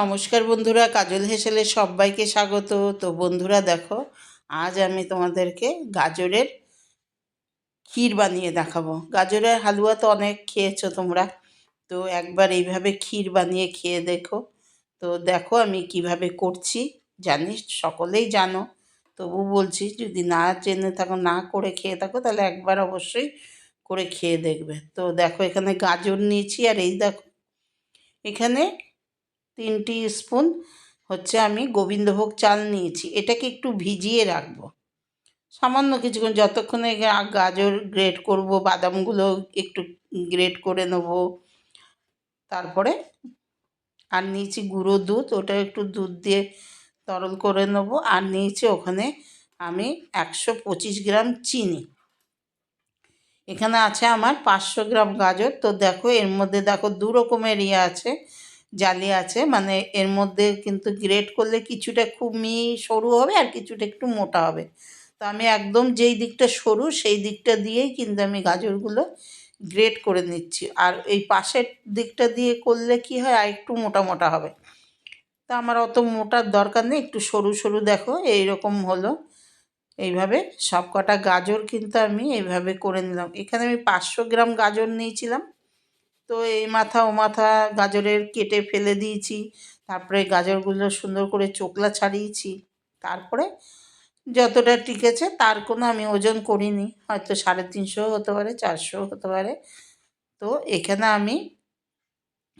নমস্কার বন্ধুরা, কাজল হেসেলে সবাইকে স্বাগত। তো বন্ধুরা দেখো, আজ আমি তোমাদেরকে গাজরের ক্ষীর বানিয়ে দেখাবো। গাজরের হালুয়া তো অনেক খেয়েছো তোমরা, তো একবার এইভাবে ক্ষীর বানিয়ে খেয়ে দেখো। তো দেখো আমি কীভাবে করছি, জানিস, সকলেই জানো। তবু বলছি, যদি না জেনে থাকো, না করে খেয়ে থাকো, তাহলে একবার অবশ্যই করে খেয়ে দেখবে। তো দেখো এখানে গাজর নিয়েছি, আর এই দেখো, এখানে তিনটি স্পুন হচ্ছে আমি গোবিন্দভোগ চাল নিয়েছি। এটাকে একটু ভিজিয়ে রাখব। সামান্য কিছুক্ষণ যতক্ষণে গাজর গ্রেট করব, বাদামগুলো একটু গ্রেট করে নেব। তারপরে আর নিয়েছি গুঁড়ো দুধ, ওটা একটু দুধ দিয়ে তরল করে নেব। আর নিয়েছি ওখানে আমি একশো পঁচিশ গ্রাম চিনি। এখানে আছে আমার পাঁচশো গ্রাম গাজর। তো দেখো এর মধ্যে দেখো দু রকমের ইয়ে আছে। জালি আছে। মানে এর মধ্যে কিন্তু গ্রেট করলে কিছুটা খুব মিহি সরু হবে আর কিছুটা একটু মোটা হবে। তো আমি একদম যেই দিকটা সরু সেই দিকটা দিয়েই কিন্তু আমি গাজরগুলো গ্রেট করে নিচ্ছি। আর এই পাশের দিকটা দিয়ে করলে কি হয়, আর একটু মোটা মোটা হবে। তা আমার অত মোটার দরকার নেই, একটু সরু সরু দেখো এই রকম হলো। এইভাবে সব কটা গাজর কিন্তু আমি এইভাবে করে নিলাম। এখানে আমি পাঁচশো গ্রাম গাজর নিয়েছিলাম। তো এই মাথা ও মাথা গাজরের কেটে ফেলে দিয়েছি। তারপরে গাজরগুলো সুন্দর করে চোকলা ছাড়িয়েছি। তারপরে যতটা টিকেছে তার কোনো আমি ওজন করিনি। হয়তো সাড়ে তিনশো হতে পারে, চারশো হতে পারে। তো এখানে আমি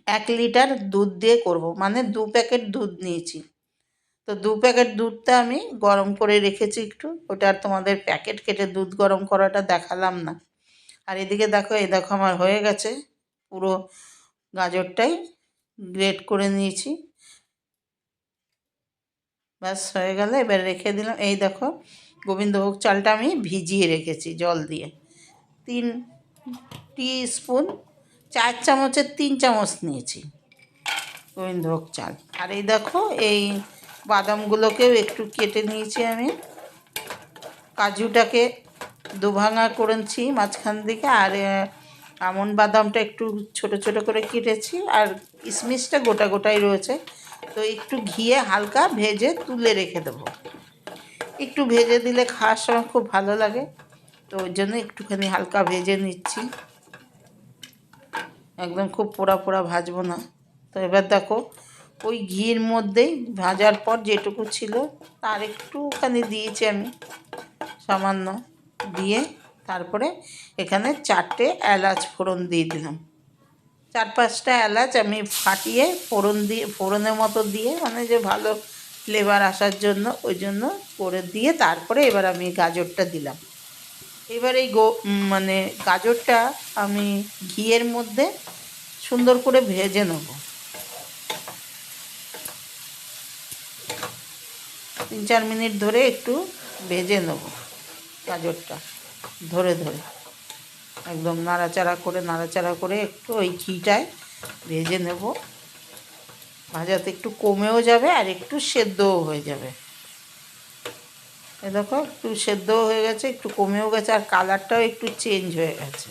এক লিটার দুধ দিয়ে করব। মানে দু প্যাকেট দুধ নিয়েছি। তো দু প্যাকেট দুধটা আমি গরম করে রেখেছি একটু। ওটা আর তোমাদের প্যাকেট কেটে দুধ গরম করাটা দেখালাম না। আর এদিকে দেখো, এই দেখো আমার হয়ে গেছে। পুরো গাজরটাই গ্রেট করে নিয়েছি। ব্যাস, হয়ে গেলে। এবার রেখে দিলাম। এই দেখো, গোবিন্দভোগ চালটা আমি ভিজিয়ে রেখেছি জল দিয়ে। তিন টি স্পুন চার চামচের তিন চামচ নিয়েছি গোবিন্দভোগ চাল। আর এই দেখো, এই বাদামগুলোকেও একটু কেটে নিয়েছি আমি। কাজুটাকে দুভাঙা করেছি মাঝখান দিকে, আর আমন্ড বাদামটা একটু ছোট ছোট করে কেটেছি আর কিশমিশটা গোটা গোটাই রয়েছে। তো একটু ঘিয়ে হালকা ভেজে তুলে রেখে দেবো। একটু ভেজে দিলে খাওয়ার সময় খুব ভালো লাগে। তো ওই জন্য একটুখানি হালকা ভেজে নিচ্ছি। একদম খুব পোড়া পোড়া ভাজবো না। তো এবার দেখো, ওই ঘির মধ্যেই ভাজার পর যেটুকু ছিল তার একটুখানি দিয়েছি আমি। সামান্য দিয়ে তারপরে এখানে চারটে এলাচ ফোড়ন দিয়ে দিলাম। চার পাঁচটা এলাচ আমি ফাটিয়ে ফোড়ন দিয়ে, ফোড়নের মতো দিয়ে মানে যে ভালো ফ্লেভার আসার জন্য, ওই জন্য করে দিয়ে তারপরে এবার আমি গাজরটা দিলাম। এবার এই গো মানে গাজরটা আমি ঘিয়ের মধ্যে সুন্দর করে ভেজে নেব। তিন চার মিনিট ধরে একটু ভেজে নেব গাজরটা। ধরে ধরে। একদম নাড়াচাড়া করে নাড়াচাড়া করে একটু ওই ঘিটায় ভেজে নেব। ভাজাতে একটু কমেও যাবে আর একটু সেদ্ধও হয়ে যাবে। এ দেখো, একটু সেদ্ধও হয়ে গেছে, একটু কমেও গেছে, আর কালারটাও একটু চেঞ্জ হয়ে গেছে।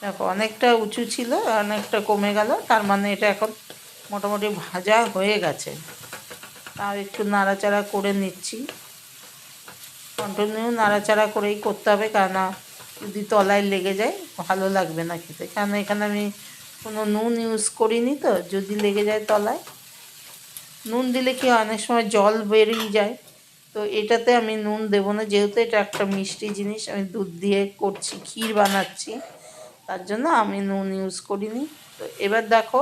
দেখো, অনেকটা উঁচু ছিল, অনেকটা কমে গেল, তার মানে এটা এখন মোটামুটি ভাজা হয়ে গেছে। তাও একটু নাড়াচাড়া করে নিচ্ছি। কন্টিনিউ নাড়াচাড়া করেই করতে হবে, কেননা যদি তলায় লেগে যায়, ভালো লাগবে না খেতে। কেন এখানে আমি কোনো নুন ইউজ করিনি তো, যদি লেগে যায় তলায়। নুন দিলে কি অনেক সময় জল বেরিয়ে যায়। তো এটাতে আমি নুন দেবো না, যেহেতু এটা একটা মিষ্টি জিনিস, আমি দুধ দিয়ে করছি, ক্ষীর বানাচ্ছি, তার জন্য আমি নুন ইউজ করিনি। তো এবার দেখো,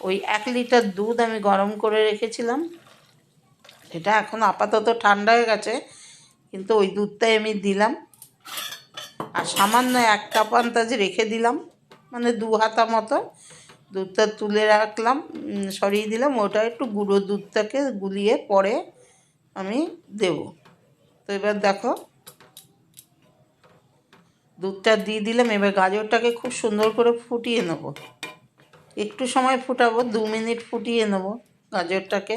ওই এক লিটার দুধ আমি গরম করে রেখেছিলাম। এটা এখন আপাতত ঠান্ডা হয়ে গেছে, কিন্তু ওই দুধটাই আমি দিলাম। আর সামান্য এক কাপ আন্দাজে রেখে দিলাম মানে দু হাতা মতো। দুধটা তুলে রাখলাম সরিয়ে দিলাম, ওটা একটু গুঁড়ো দুধটাকে গুলিয়ে পরে আমি দেব। তো এবার দেখো, দুধটা দিয়ে দিলাম, এবার গাজরটাকে খুব সুন্দর করে ফুটিয়ে নেব। একটু সময় ফুটাবো, দু মিনিট ফুটিয়ে নেব গাজরটাকে।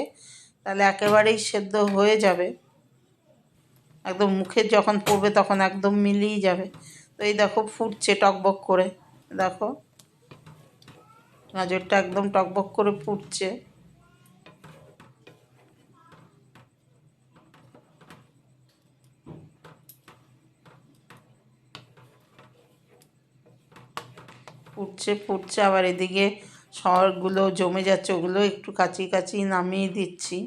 তাহলে একেবারেই সেদ্ধ হয়ে যাবে। একদম মুখে যখন পড়বে তখন একদম মিলিয়ে যাবে। তো এই দেখো ফুটছে টকবক করে। দেখো। গাজরটা একদম টকবক করে ফুটছে। ফুটছে ফুটছে, আবার এদিকে সরগুলো জমে যাচ্ছে, ওগুলো একটু কাচি কাচি নামিয়ে দিচ্ছি।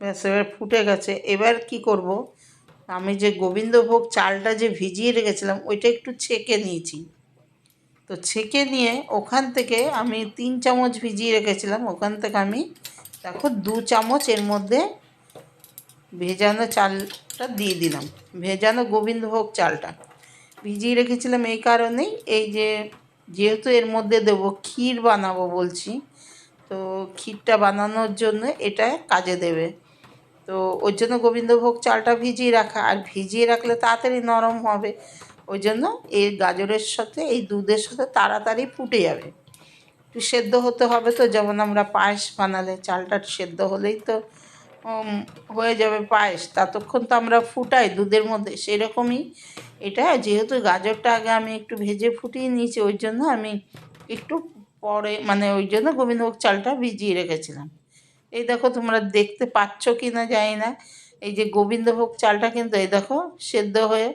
ব্যাস, এবার ফুটে গেছে। এবার কি করব? আমি যে গোবিন্দভোগ চালটা যে ভিজিয়ে রেখেছিলাম, ওইটা একটু ছেঁকে নিয়েছি। তো ছেঁকে নিয়ে ওখান থেকে আমি তিন চামচ ভিজিয়ে রেখেছিলাম। ওখান থেকে আমি, দেখো, দু চামচ এর মধ্যে ভেজানো চালটা দিয়ে দিলাম। ভেজানো গোবিন্দভোগ চালটা। ভিজিয়ে রেখেছিলাম এই কারণেই, এই যে যেহেতু এর মধ্যে দেবো ক্ষীর বানাবো বলছি, তো ক্ষীরটা বানানোর জন্য এটা কাজে দেবে। তো ওই জন্য গোবিন্দভোগ চালটা ভিজিয়ে রাখা, আর ভিজিয়ে রাখলে তাড়াতাড়ি নরম হবে। ওই জন্য এই গাজরের সাথে, এই দুধের সাথে তাড়াতাড়ি ফুটে যাবে। একটু সেদ্ধ হতে হবে তো, যেমন আমরা পায়েস বানালে চালটা সেদ্ধ হলেই তো হয়ে যাবে পায়েস। ততক্ষণ তো আমরা ফুটাই দুধের মধ্যে। সেরকমই এটা, যেহেতু গাজরটা আগে আমি একটু ভেজে ফুটিয়ে নিয়েছি, ওই জন্য আমি একটু পরে মানে ওই জন্য গোবিন্দভোগ চালটা ভিজিয়ে রেখেছিলাম। এই দেখো তোমরা দেখতে পাচ্ছ কি না জানি না। এই যে গোবিন্দভোগ চালটা কিন্তু, এই দেখো সেদ্ধ হয়ে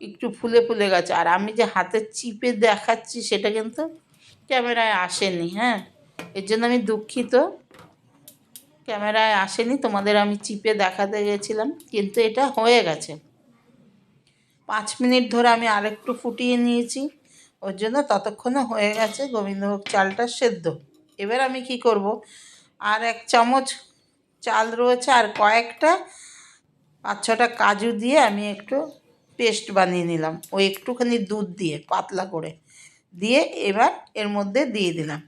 একটু ফুলে ফুলে গেছে। আর আমি যে হাতে চিপে দেখাচ্ছি, সেটা কিন্তু ক্যামেরায় আসেনি হ্যাঁ? এর জন্য আমি দুঃখিত। ক্যামেরায় আসেনি, তোমাদের আমি চিপে দেখাতে গেছিলাম, কিন্তু এটা হয়ে গেছে। পাঁচ মিনিট ধরে আমি আরেকটু ফুটিয়ে নিয়েছি, ওর জন্য ততক্ষণে হয়ে গেছে গোবিন্দভোগ চালটা সেদ্ধ। এবার আমি কি করব? আর এক চামচ চাল রয়েছে, আর কয়েকটা পাঁচ ছটা কাজু দিয়ে আমি একটু পেস্ট বানিয়ে নিলাম ওই একটুখানি দুধ দিয়ে, পাতলা করে। দিয়ে এবার এর মধ্যে দিয়ে দিলাম।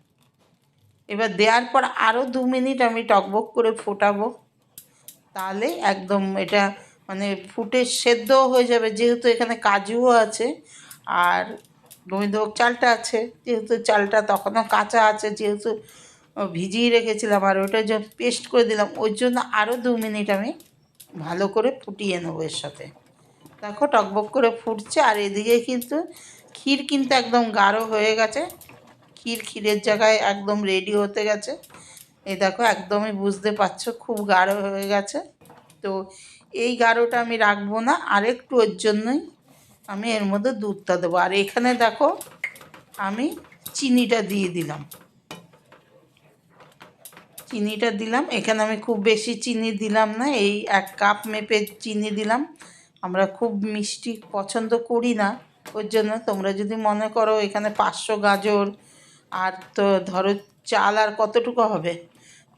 এবার দেওয়ার পর আরও দু মিনিট আমি টকবক করে ফোটাবো। তাহলে একদম এটা মানে ফুটে সেদ্ধও হয়ে যাবে, যেহেতু এখানে কাজুও আছে আর গোবিন্দভোগ চালটা আছে, যেহেতু চালটা তখনও কাঁচা আছে, যেহেতু ভিজিয়ে রেখেছিলাম আর ওটা যখন পেস্ট করে দিলাম, ওর জন্য আরও দু মিনিট আমি ভালো করে ফুটিয়ে নেব এর সাথে। দেখো টকবক করে ফুটছে আর এদিকে কিন্তু ক্ষীর কিন্তু একদম গাঢ় হয়ে গেছে। ক্ষীর, ক্ষীরের জায়গায় একদম রেডি হতে গেছে। এই দেখো, একদমই বুঝতে পারছ, খুব গাঢ় হয়ে গেছে। তো এই গাঢ়টা আমি রাখব না, আরেকটু ওর জন্যই আমি এর মধ্যে দুধটা দেবো। আর এখানে দেখো, আমি চিনিটা দিয়ে দিলাম। চিনিটা দিলাম। এখানে আমি খুব বেশি চিনি দিলাম না, এই এক কাপ মেপে চিনি দিলাম। আমরা খুব মিষ্টি পছন্দ করি না, ওর জন্য। তোমরা যদি মনে করো, এখানে পাঁচশো গাজর আর তো ধরো চাল আর কতটুকু হবে?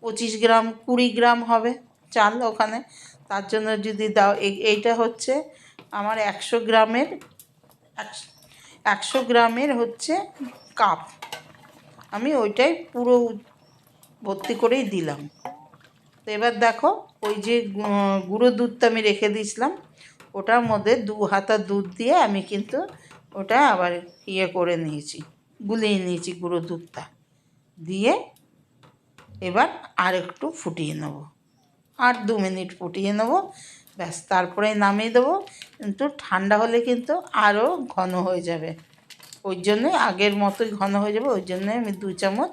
পঁচিশ গ্রাম, কুড়ি গ্রাম হবে চাল ওখানে। তার জন্য যদি দাও, এই- এইটা হচ্ছে আমার একশো গ্রামের একশো গ্রামের হচ্ছে কাপ। আমি ওইটাই পুরো ভর্তি করেই দিলাম। তো এবার দেখো, ওই যে গুঁড়ো দুধটা আমি রেখে দিয়েছিলাম, ওটার মধ্যে দু হাতা দুধ দিয়ে আমি কিন্তু ওটা আবার ইয়ে করে নিয়েছি। গুলিয়ে নিয়েছি গুঁড়ো দুধটা। দিয়ে এবার আর একটু ফুটিয়ে নেব। আর দু মিনিট ফুটিয়ে নেব। ব্যাস, তারপরে নামিয়ে দেবো। কিন্তু ঠান্ডা হলে কিন্তু আরও ঘন হয়ে যাবে। ওই জন্যই আগের মতোই ঘন হয়ে যাবে। ওই জন্যই আমি দু চামচ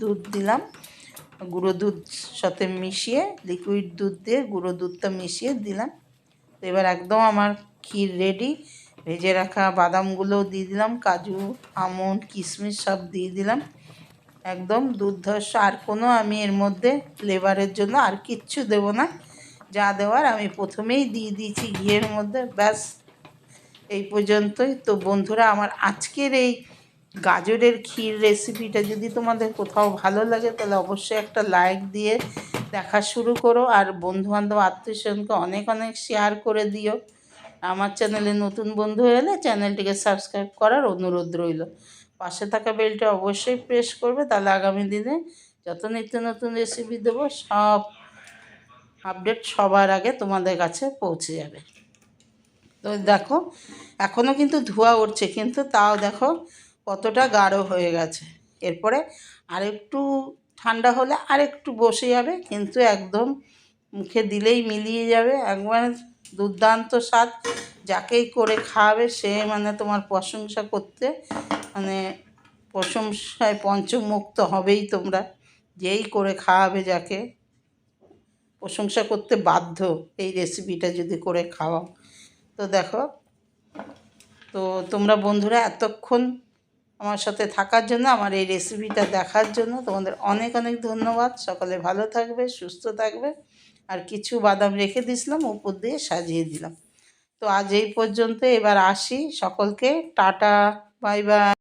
দুধ দিলাম। গুঁড়ো দুধ সাথে মিশিয়ে লিকুইড দুধ দিয়ে গুঁড়ো দুধটা মিশিয়ে দিলাম। এবার একদম আমার ক্ষীর রেডি ভেজে রাখা বাদামগুলোও দিয়ে দিলাম, কাজু, আমন্ড, কিশমিশ সব দিয়ে দিলাম। একদম দুর্ধর্ষ, আর কোনো আমি এর মধ্যে ফ্লেভারের জন্য আর কিচ্ছু দেবো না। যা দেওয়ার আমি প্রথমেই দিয়ে দিয়েছি ঘিয়ের মধ্যে, ব্যাস। এই পর্যন্তই। তো বন্ধুরা, আমার আজকের এই গাজরের ক্ষীর রেসিপিটা যদি তোমাদের কোথাও ভালো লাগে, তাহলে অবশ্যই একটা লাইক দিয়ে দেখা শুরু করো। আর বন্ধুবান্ধব, আত্মীয়স্বজনকে অনেক অনেক শেয়ার করে দিও। আমার চ্যানেলে নতুন বন্ধু এলে চ্যানেলটিকে সাবস্ক্রাইব করার অনুরোধ রইল। পাশে থাকা বেলটা অবশ্যই প্রেস করবে, তাহলে আগামী দিনে যত নিত্য নতুন রেসিপি দেবো, সব আপডেট সবার আগে তোমাদের কাছে পৌঁছে যাবে। তো দেখো এখনও কিন্তু ধোয়া উঠছে, কিন্তু তাও দেখো কতটা গাঢ় হয়ে গেছে। এরপরে আরেকটু ঠান্ডা হলে আরেকটু বসে যাবে, কিন্তু একদম মুখে দিলেই মিলিয়ে যাবে। একবার দুর্দান্ত স্বাদ। যাকেই করে খাওয়াবে সে মানে তোমার প্রশংসা করতে মানে প্রশংসায় পঞ্চমুক্ত হবেই তোমরা। যেই করে খাওয়াবে যাকে প্রশংসা করতে বাধ্য এই রেসিপিটা যদি করে খাওয়াও। তো দেখো, তো তোমরা বন্ধুরা এতক্ষণ আমার সাথে থাকার জন্য, আমার এই রেসিপিটা দেখার জন্য তোমাদের অনেক অনেক ধন্যবাদ। সকলে ভালো থাকবে, সুস্থ থাকবে। আর কিছু বাদাম রেখে দিছিলাম উপর দিয়ে সাজিয়ে দিলাম। তো আজ এই পর্যন্ত এবার আসি সকলকে। Tata, bye bye.